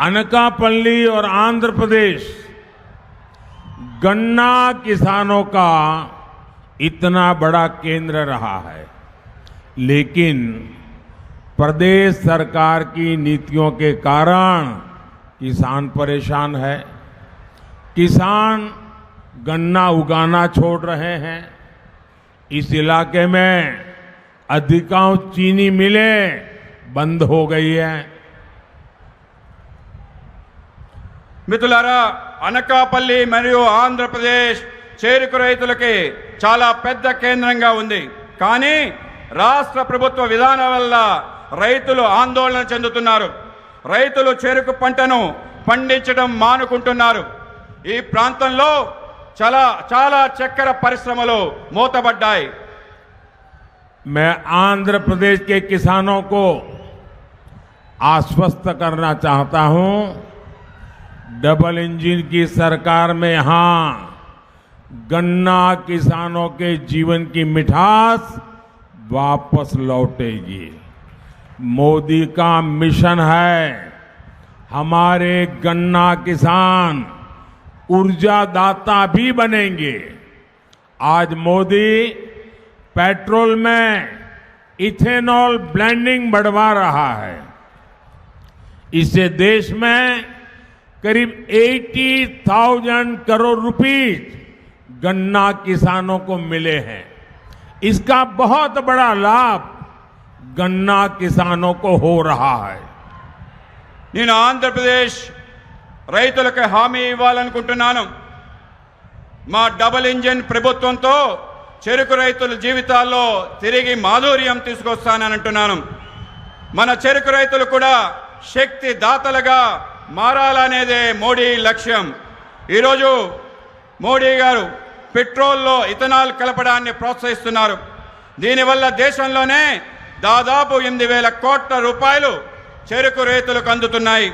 अनकापल्ली और आंध्र प्रदेश गन्ना किसानों का इतना बड़ा केंद्र रहा है लेकिन प्रदेश सरकार की नीतियों के कारण किसान परेशान है किसान गन्ना उगाना छोड़ रहे हैं इस इलाके में अधिकांश चीनी मिलें बंद हो गई है మిథులారా అనకాపల్లి మరియు ఆంధ్రప్రదేశ్ చేరుకు రైతులకి చాలా పెద్ద కేంద్రంగా ఉంది కానీ రాష్ట్ర ప్రభుత్వ విధానం వల్ల రైతులు ఆందోళన చెందుతున్నారు రైతులు చెరుకు పంటను పండించడం మానుకుంటున్నారు ఈ ప్రాంతంలో చాలా చాలా చక్కెర పరిశ్రమలు మూతబడ్డాయి మే ఆంధ్రప్రదేశ్ प्रदेश के किसानों को डबल इंजन की सरकार में यहां गन्ना किसानों के जीवन की मिठास वापस लौटेगी मोदी का मिशन है हमारे गन्ना किसान ऊर्जा दाता भी बनेंगे आज मोदी पेट्रोल में इथेनॉल ब्लेंडिंग बढ़वा रहा है इससे देश में करीम 80000 करोड़ रुपए गन्ना किसानों को मिले हैं इसका बहुत बड़ा लाभ गन्ना किसानों को हो रहा है इन आंध्र प्रदेश రైతులకు హామీ ఇవ్వాలనుకుంటున్నాను మా డబుల్ ఇంజిన్ ప్రభుత్వంతో చేరకు రైతుల జీవితాల్లో తిరిగి మాదోరియం తీసుకొస్తాననింటున్నాను మన చేరకు రైతులు కూడా శక్తి దాతలుగా మారాలనేదే మోడీ లక్ష్యం ఈరోజు మోడీ గారు పెట్రోల్లో ఇథనాల్ కలపడాన్ని ప్రోత్సహిస్తున్నారు దీనివల్ల దేశంలోనే దాదాపు ఎనిమిది వేల కోట్ల రూపాయలు చెరుకు రైతులకు అందుతున్నాయి